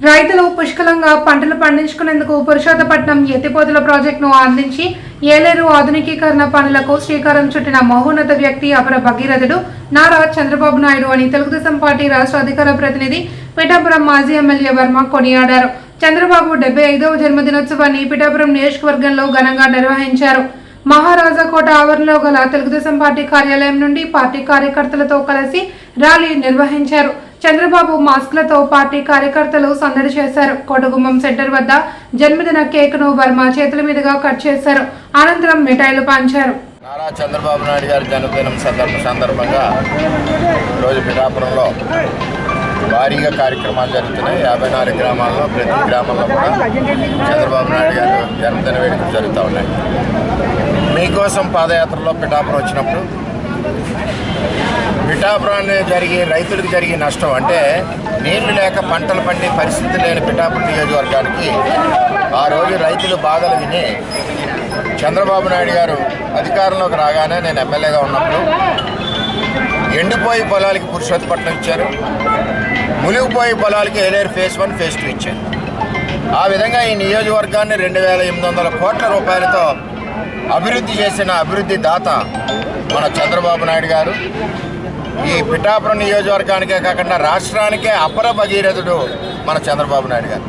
రైతులు పుష్కలంగా పంటలు పండించుకునేందుకు పురుషోత్తపట్నం ఎత్తిపోతుల ప్రాజెక్టును అందించి ఏలేరు ఆధునికీకరణ పనులకు శ్రీకారం చుట్టిన మహోన్నత వ్యక్తి అపర భగీరథుడు నారా చంద్రబాబు నాయుడు అని తెలుగుదేశం పార్టీ రాష్ట్ర అధికార ప్రతినిధి పిఠాపురం మాజీ ఎమ్మెల్యే వర్మ కొనియాడారు. చంద్రబాబు డెబ్బై ఐదవ జన్మదినోత్సవాన్ని పిఠాపురం నియోజకవర్గంలో ఘనంగా నిర్వహించారు. మహారాజా కోట ఆవరణలో గల తెలుగుదేశం పార్టీ కార్యాలయం నుండి పార్టీ కార్యకర్తలతో కలిసి ర్యాలీ నిర్వహించారు. చంద్రబాబు మాస్క్లతో పార్టీ కార్యకర్తలు సందడి చేశారు. కోటగుమ్మం సెంటర్ వద్ద జన్మదిన కేక్ను వర్మ చేతుల మీదుగా కట్ చేశారు. అనంతరం మిఠాయిలు పంచారు. నారా చంద్రబాబు నాయుడు గారి జన్మదినం సందర్భ సందర్భంగా రోజు పిఠాపురంలో భారీగా కార్యక్రమాలు జరుగుతున్నాయి. యాభై నాలుగు గ్రామాల్లో ప్రతి గ్రామంలో కూడా చంద్రబాబు నాయుడు గారు జన్మదిన వేడుకలు జరుగుతూ ఉన్నాయి. మీకోసం పాదయాత్రలో పిఠాపురం వచ్చినప్పుడు పిఠాపురాన్ని జరిగే రైతులకు జరిగే నష్టం అంటే నీళ్ళు లేక పంటలు పండే పరిస్థితి లేని పిఠాపురం నియోజకవర్గానికి ఆ రోజు రైతులు బాధలు విని చంద్రబాబు నాయుడు గారు అధికారంలోకి రాగానే నేను ఎమ్మెల్యేగా ఉన్నప్పుడు ఎండిపోయి పొలాలకి పురుషోత్తపట్నం ఇచ్చారు. మునిగిపోయి పొలాలకి Yeleru phase one phase two ఇచ్చారు. ఆ విధంగా ఈ నియోజకవర్గాన్ని రెండు వేల ఎనిమిది వందల కోట్ల రూపాయలతో అభివృద్ధి చేసిన అభివృద్ధి దాత మన చంద్రబాబు నాయుడు గారు ఈ పిఠాపురం నియోజకవర్గానికే కాకుండా రాష్ట్రానికే అపర భగీరథుడు మన చంద్రబాబు నాయుడు గారు.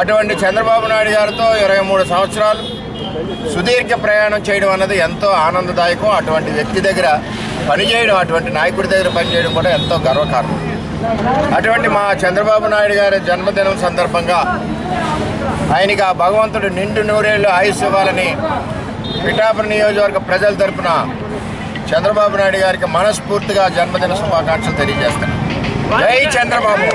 అటువంటి చంద్రబాబు నాయుడు గారితో ఇరవై మూడు సంవత్సరాలు సుదీర్ఘ ప్రయాణం చేయడం అన్నది ఎంతో ఆనందదాయకం. అటువంటి వ్యక్తి దగ్గర పనిచేయడం అటువంటి నాయకుడి దగ్గర పనిచేయడం కూడా ఎంతో గర్వకారణం. అటువంటి మా చంద్రబాబు నాయుడు గారి జన్మదినం సందర్భంగా ఆయనకి ఆ భగవంతుడు నిండు నూరేళ్ళు ఆయుష్ ఇవ్వాలని పిఠాపురం నియోజకవర్గ ప్రజల తరపున చంద్రబాబు నాయుడు గారికి మనస్ఫూర్తిగా జన్మదిన శుభాకాంక్షలు తెలియజేస్తాను. జై చంద్రబాబు.